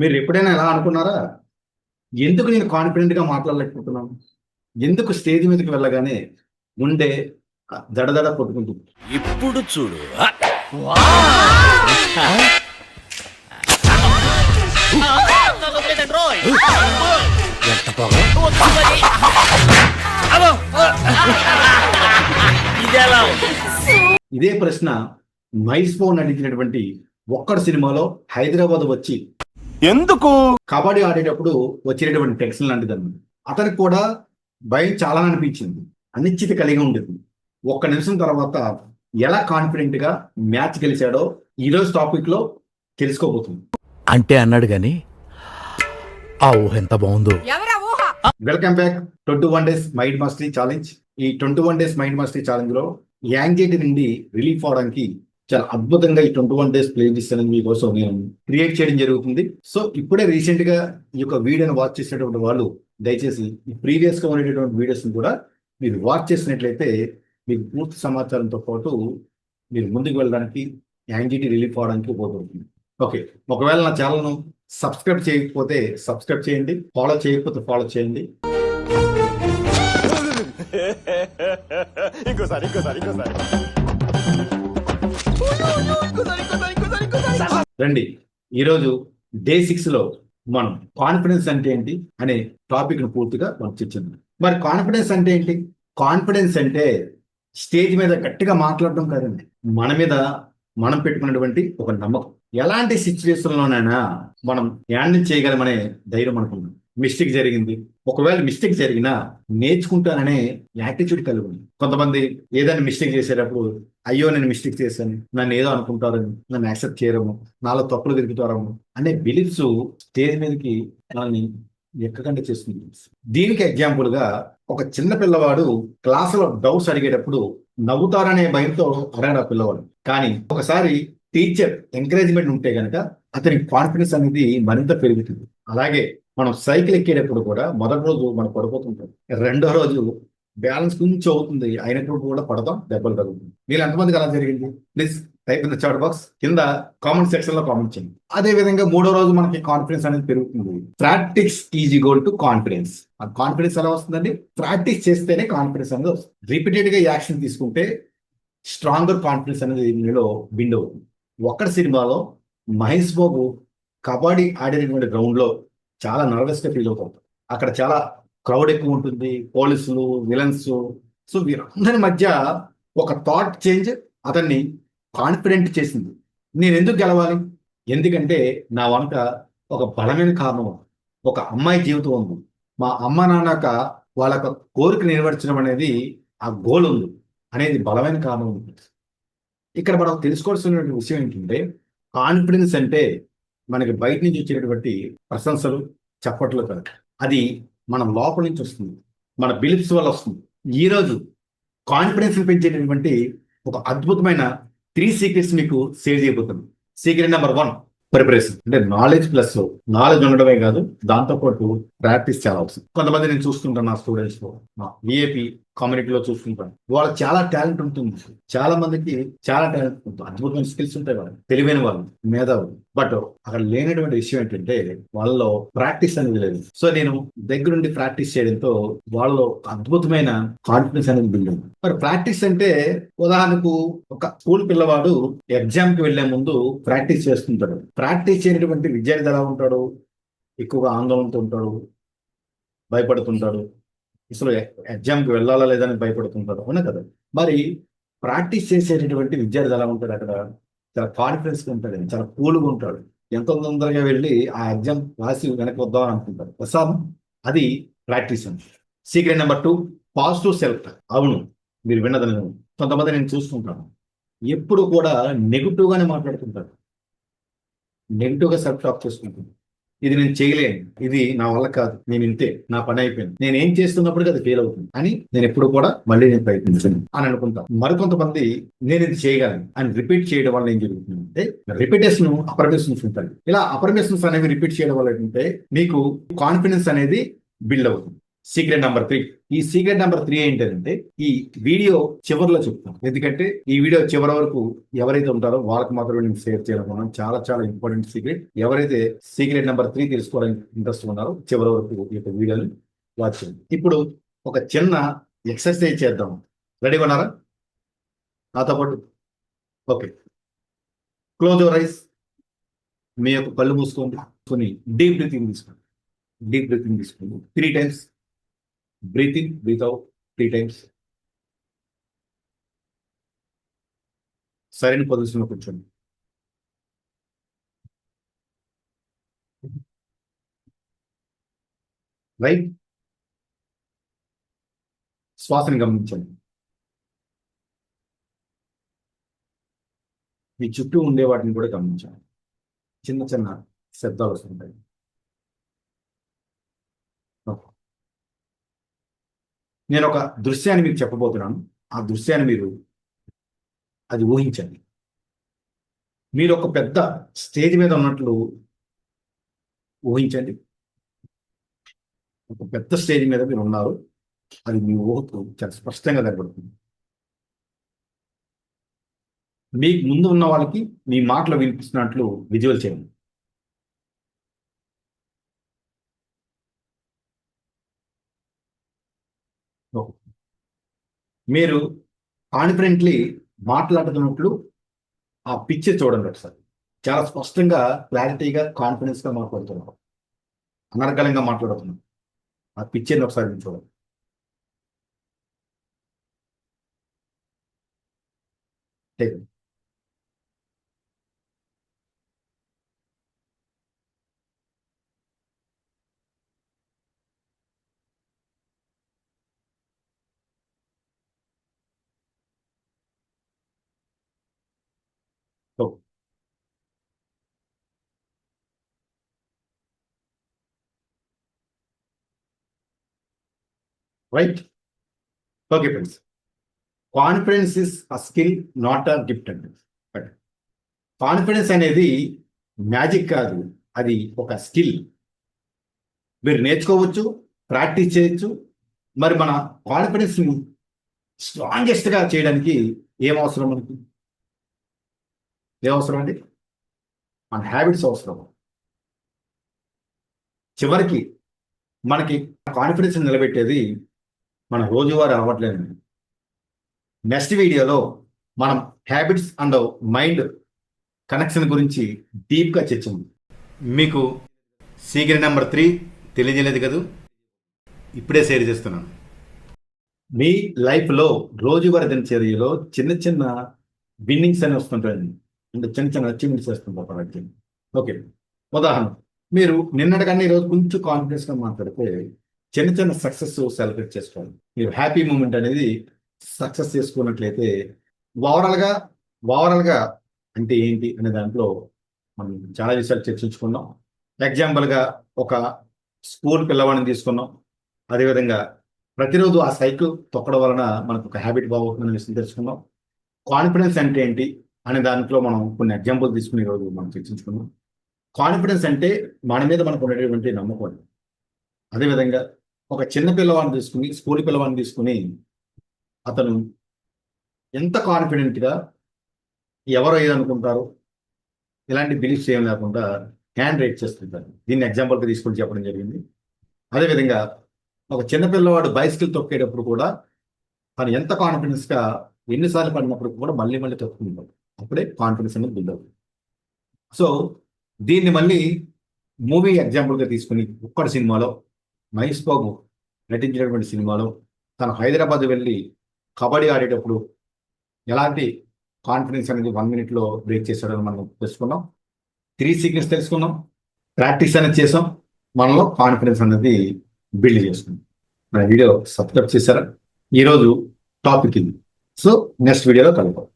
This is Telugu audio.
మీరు ఎప్పుడైనా ఎలా అనుకున్నారా? ఎందుకు నేను కాన్ఫిడెంట్గా మాట్లాడలేకపోతున్నాను? ఎందుకు స్టేజ్ మీదకి వెళ్ళగానే గుండె దడదడ కొట్టుకుంటుంది? ఇప్పుడు చూడు. ఇదే ప్రశ్న మహేష్ బాబు నటించినటువంటి ఒక్కడు సినిమాలో హైదరాబాద్ వచ్చి ఎందుకు? కబడ్డీ ఆడేటప్పుడు వచ్చినటువంటి టెక్షన్ లాంటిది అన్నమాట. అతనికి కూడా భయం చాలా అనిపించింది. అనిశ్చితి కలిగి ఉండేది. ఒక్క నిమిషం తర్వాత ఎలా కాన్ఫిడెంట్గా మ్యాచ్ గెలిచాడో ఈ రోజు టాపిక్లో తెలుసుకోబోతుంది అంటే అన్నాడు గాని ఆ ఊహ ఎంత బాగుందో. Welcome back twenty one days mind mastery challenge ఈ twenty one days mind mastery ఛాలెంజ్లో anxiety నుండి రిలీఫ్ అవడానికి చాలా అద్భుతంగా ఈ twenty one days playlist అనేది మీకోసం నేను క్రియేట్ చేయడం జరుగుతుంది. సో ఇప్పుడే రీసెంట్గా ఈ యొక్క వీడియోని వాచ్ చేసినటువంటి వాళ్ళు దయచేసి ఈ ప్రీవియస్గా ఉండేటటువంటి వీడియోస్ కూడా మీరు వాచ్ చేసినట్లయితే మీకు పూర్తి సమాచారంతో పాటు మీరు ముందుకు వెళ్ళడానికి యాంగ్జైటీ రిలీఫ్ అవడానికి ఉపయోగపడుతుంది. ఓకే ఒకవేళ నా ఛానల్ను సబ్స్క్రైబ్ చేయకపోతే సబ్స్క్రైబ్ చేయండి ఫాలో చేయకపోతే ఫాలో చేయండి. ఇంకోసారి ఇంకోసారి ఇంకోసారి. రండి. ఈరోజు డే సిక్స్లో మనం కాన్ఫిడెన్స్ అంటే ఏంటి అనే టాపిక్ను పూర్తిగా మనం చర్చించాం మరి కాన్ఫిడెన్స్ అంటే ఏంటి? కాన్ఫిడెన్స్ అంటే స్టేజ్ మీద గట్టిగా మాట్లాడడం కాదండి. మన మీద మనం పెట్టుకున్నటువంటి ఒక నమ్మకం. ఎలాంటి సిచ్యువేషన్ లోనైనా మనం హ్యాండిల్ చేయగలమనే ధైర్యం అనుకున్నాం మిస్టేక్ జరిగింది. ఒకవేళ మిస్టేక్ జరిగినా నేర్చుకుంటాననే యాటిట్యూడ్ కలిగి ఉంది. కొంతమంది ఏదైనా మిస్టేక్ చేసేటప్పుడు అయ్యో నేను మిస్టేక్ చేశాను నన్ను ఏదో అనుకుంటారని నన్ను యాక్సెప్ట్ చేయడము నాలో తప్పులు తిరుగుతారము అనే బిలీఫ్స్ స్టేజ్ మీదకి మనల్ని ఎక్కకుండా చేస్తుంది. దీనికి ఎగ్జాంపుల్గా ఒక చిన్న పిల్లవాడు క్లాసులో డౌట్స్ అడిగేటప్పుడు నవ్వుతారనే భయంతో అడగడు ఆ పిల్లవాడు. కానీ ఒకసారి టీచర్ ఎంకరేజ్మెంట్ ఉంటే గనక అతని కాన్ఫిడెన్స్ అనేది మరింత పెరుగుతుంది. అలాగే మనం సైకిల్ ఎక్కేటప్పుడు కూడా మొదటి రోజు మనం పడిపోతుంటాం. రెండో రోజు బ్యాలెన్స్ కొంచెం అవుతుంది. అయినప్పుడు కూడా పడతాం దెబ్బలు తగ్గుతుంది మీరు ఎంతమందికి అలా జరిగింది? Please type in the chat box కింద కామెంట్ సెక్షన్లో కామెంట్ చేయండి. అదే విధంగా మూడో రోజు మనకి కాన్ఫిడెన్స్ అనేది పెరుగుతుంది. Practice is goal to confidence. ఆ కాన్ఫిడెన్స్ ఎలా వస్తుందండి? ప్రాక్టీస్ చేస్తేనే కాన్ఫిడెన్స్ అనేది వస్తుంది. రిపీటెడ్గా యాక్షన్ తీసుకుంటే స్ట్రాంగర్ కాన్ఫిడెన్స్ అనేది మీలో బిల్డ్ అవుతుంది. ఒక్కడ సినిమాలో మహేష్ బాబు కబడ్డీ ఆడినటువంటి గ్రౌండ్లో చాలా నర్వస్గా ఫీల్ అవుతాం. అక్కడ చాలా క్రౌడ్ ఎక్కువ ఉంటుంది పోలీసులు విలన్స్ సో వీరందరి మధ్య ఒక థాట్ చేంజ్ అతన్ని కాన్ఫిడెంట్ చేసింది. నేను ఎందుకు గెలవాలి? ఎందుకంటే నా వెనక ఒక బలమైన కారణం ఒక అమ్మాయి జీవితం ఉంది. మా అమ్మ నాన్నక వాళ్ళ యొక్క కోరిక నెరవేర్చడం అనేది ఆ గోల్ ఉంది అనేది బలమైన కారణం ఉంది. ఇక్కడ మనం తెలుసుకోవాల్సిన విషయం ఏంటంటే కాన్ఫిడెన్స్ అంటే మనకి బయట నుంచి వచ్చేటటువంటి ప్రశంసలు చప్పట్లు కాదు. అది మన లోపల నుంచి వస్తుంది. మన బిలిఫ్స్ వల్ల వస్తుంది. ఈరోజు కాన్ఫిడెన్స్ పెంచేటటువంటి ఒక అద్భుతమైన త్రీ సీక్రెట్స్ మీకు షేర్ చేయబోతుంది సీక్రెట్ నెంబర్ వన్ ప్రిపరేషన్ అంటే నాలెడ్జ్ ప్లస్ నాలెడ్జ్ ఉండడమే కాదు దాంతో పాటు ప్రాక్టీస్ చాలా అవసరం. కొంతమంది నేను చూస్తుంటాను నా స్టూడెంట్స్లో. మా విఏపి కమ్యూనిటీలో చూస్తుంటాను వాళ్ళకి చాలా టాలెంట్ ఉంటుంది. చాలా మందికి చాలా టాలెంట్ ఉంటుంది. అద్భుతమైన స్కిల్స్ ఉంటాయి వాళ్ళు తెలివైన వాళ్ళు మేధావులు. బట్ అక్కడ లేనటువంటి విషయం ఏంటంటే వాళ్ళలో ప్రాక్టీస్ అనేది లేదు. సో నేను దగ్గరుండి ప్రాక్టీస్ చేయడంతో వాళ్ళలో అద్భుతమైన కాన్ఫిడెన్స్ అనేది బిల్డ్ అయింది. మరి ప్రాక్టీస్ అంటే ఉదాహరణకు ఒక స్కూల్ పిల్లవాడు ఎగ్జామ్కి వెళ్ళే ముందు ప్రాక్టీస్ చేస్తుంటాడు. ప్రాక్టీస్ చేయనటువంటి విద్యార్థి ఎలా ఉంటాడు? ఎక్కువగా ఆందోళనతో ఉంటాడు భయపడుతుంటాడు. అసలు ఎగ్జామ్కి వెళ్ళాలా లేదని భయపడుతుంటాడు అవునా కదా? మరి ప్రాక్టీస్ చేసేటటువంటి విద్యార్థి ఎలా ఉంటాడు అక్కడ? చాలా కాన్ఫిడెన్స్గా ఉంటాడు చాలా కూల్గా ఉంటాడు. ఎంత తొందరగా వెళ్ళి ఆ ఎగ్జామ్ రాసి వెనక్కి వద్దామని అనుకుంటారు ప్రసాదం అది ప్రాక్టీస్ అండి. Secret number two positive self. అవును మీరు విన్నదని కొంతమంది నేను చూస్తుంటాను. ఎప్పుడు కూడా నెగిటివ్గానే మాట్లాడుతుంటారు. నెగిటివ్ సెల్ఫ్ టాక్ చేసుకుంటుంది ఇది నేను చేయలేను. ఇది నా వల్ల కాదు. నేను ఇంతే. నా పని అయిపోయింది. నేను ఏం చేస్తున్నప్పటికీ అది ఫెయిల్ అవుతుంది. అని నేను ఎప్పుడు కూడా మళ్ళీ నేను ప్రయత్నించను అని అనుకుంటాను మరికొంతమంది నేను ఇది చేయగలను అని రిపీట్ చేయడం వల్ల ఏం జరుగుతుంది అంటే రిపీటేషన్ అపర్మేషన్స్ ఉంటాయి. ఇలా అపర్మేషన్స్ అనేవి రిపీట్ చేయడం వల్ల ఏంటంటే మీకు కాన్ఫిడెన్స్ అనేది బిల్డ్ అవుతుంది. Secret number three. ఈ సీక్రెట్ నెంబర్ త్రీ ఏంటంటే ఈ వీడియో చివరిలో చెప్తాను ఎందుకంటే ఈ వీడియో చివరి వరకు ఎవరైతే ఉంటారో వాళ్ళకి మాత్రమే నేను షేర్ చేయాలనుకున్నాను చాలా చాలా ఇంపార్టెంట్ సీక్రెట్. ఎవరైతే సీక్రెట్ నెంబర్ త్రీ తెలుసుకోవాలని ఇంట్రెస్ట్ ఉన్నారో చివరి వరకు ఈ యొక్క వీడియోని వాచ్ చేయండి. ఇప్పుడు ఒక చిన్న ఎక్సర్సైజ్ చేద్దాం. రెడీ ఉన్నారా? నాతో పాటు? ఓకే. క్లోజ్ యువర్ ఐస్ మీ యొక్క కళ్ళు మూసుకోండి. కొన్ని డీప్ బ్రీతింగ్ తీసుకోండి. డీప్ బ్రీతింగ్ తీసుకోండి. Three times breathe in, breathe out three times సరైన పొజిషన్లో కూర్చోండి. రైట్ శ్వాసని గమనించండి. మీ చుట్టూ ఉండే వాటిని కూడా గమనించాలి చిన్న చిన్న శబ్దాలు వస్తుంటాయి. నేను ఒక దృశ్యాన్ని మీకు చెప్పబోతున్నాను. ఆ దృశ్యాన్ని మీరు అది ఊహించండి. మీరు ఒక పెద్ద స్టేజ్ మీద ఉన్నట్లు ఊహించండి. ఒక పెద్ద స్టేజ్ మీద మీరు ఉన్నారు. అది మీ ఊహకు చాలా స్పష్టంగా కనబడుతుంది. మీకు ముందు ఉన్న వాళ్ళకి మీ మాటలు వినిపిస్తున్నట్లు విజువల్ చేయండి. మీరు కాన్ఫిడెంట్లీ మాట్లాడుతున్నట్లు ఆ పిక్చర్ చూడండి ఒకసారి. చాలా స్పష్టంగా క్లారిటీగా కాన్ఫిడెన్స్గా మాట్లాడుతున్నారు. అనర్గళంగా మాట్లాడుతున్నారు. ఆ పిక్చర్ని ఒకసారి మీరు చూడండి. Take right okay friends confidence is a skill not a gift అండి బట్ కాన్ఫిడెన్స్ అనేది మ్యాజిక్ కాదు. అది ఒక స్కిల్ మీరు నేర్చుకోవచ్చు ప్రాక్టీస్ చేయొచ్చు. మరి మన కాన్ఫిడెన్స్ స్ట్రాంగెస్ట్గా చేయడానికి ఏం అవసరం మనకి? ఏం అండి? మన హ్యాబిట్స్ అవసరం. చివరికి మనకి కాన్ఫిడెన్స్ నిలబెట్టేది మన రోజువారీ అలవాట్లేనండి. నెక్స్ట్ వీడియోలో మనం హ్యాబిట్స్ అండ్ మైండ్ కనెక్షన్ గురించి డీప్గా చర్చింది మీకు సీక్రెట్ నెంబర్ త్రీ తెలియజేయలేదు కదూ? ఇప్పుడే షేర్ చేస్తున్నాను. మీ లైఫ్లో రోజువారీ దినచర్యలో చిన్న చిన్న విన్నింగ్స్ అని వస్తుంటాయండి. అంటే చిన్న చిన్న అచీవ్మెంట్స్ చేస్తుంటారు ప్రతి ఓకే ఉదాహరణ మీరు నిన్నటికన్నా ఈరోజు కొంచెం కాన్ఫిడెన్స్గా మాట్లాడితే చిన్న చిన్న సక్సెస్ సెలబ్రేట్ చేసుకోవాలి మీరు హ్యాపీ మూమెంట్ అనేది సక్సెస్ చేసుకున్నట్లయితే ఓవరాల్గా ఓవరాల్గా అంటే ఏంటి అనే దాంట్లో మనం చాలా విషయాలు చర్చించుకున్నాం. ఎగ్జాంపుల్గా ఒక స్కూల్ పిల్లవాడిని తీసుకున్నాం. అదేవిధంగా ప్రతిరోజు ఆ సైకిల్ తొక్కడం వలన మనకు ఒక హ్యాబిట్ బాగుంటుందని విషయం తెలుసుకున్నాం. కాన్ఫిడెన్స్ అంటే ఏంటి అనే దాంట్లో మనం కొన్ని ఎగ్జాంపుల్ తీసుకుని ఈరోజు మనం చర్చించుకున్నాం. కాన్ఫిడెన్స్ అంటే మన మీద మనకు ఉండేటువంటి నమ్మకం. అదేవిధంగా ఒక చిన్న పిల్లవాడిని తీసుకుని స్కూల్ పిల్లవాడిని తీసుకుని అతను ఎంత కాన్ఫిడెంట్గా ఎవరు ఏదనుకుంటారు ఇలాంటి బిలీఫ్స్ ఏం లేకుండా హ్యాండ్ రైట్ చేస్తుంటారు. దీన్ని ఎగ్జాంపుల్గా తీసుకొని చెప్పడం జరిగింది. అదేవిధంగా ఒక చిన్న పిల్లవాడు బైసికల్ తొక్కేటప్పుడు కూడా తను ఎంత కాన్ఫిడెన్స్గా ఎన్నిసార్లు పడినప్పుడు కూడా మళ్ళీ మళ్ళీ తొక్కుతుంటాడు. అప్పుడే కాన్ఫిడెన్స్ అనేది బిల్డ్ అవుతుంది. సో దీన్ని మళ్ళీ మూవీ ఎగ్జాంపుల్గా తీసుకుని ఒక్కడి సినిమాలో మహేష్ బాబు నటించినటువంటి సినిమాలో తను హైదరాబాద్ వెళ్ళి కబడ్డీ ఆడేటప్పుడు ఎలాంటి కాన్ఫిడెన్స్ అనేది వన్ మినిట్లో బ్రేక్ చేశాడని మనం తెలుసుకున్నాం. త్రీ సీక్వెన్స్ తెలుసుకున్నాం. ప్రాక్టీస్ అనేది చేసాం మనలో కాన్ఫిడెన్స్ అనేది బిల్డ్ చేసుకున్నాం మన వీడియో సబ్స్క్రైబ్ చేశారా? ఈరోజు టాపిక్ ఇది. సో నెక్స్ట్ వీడియోలో కలుద్దాం.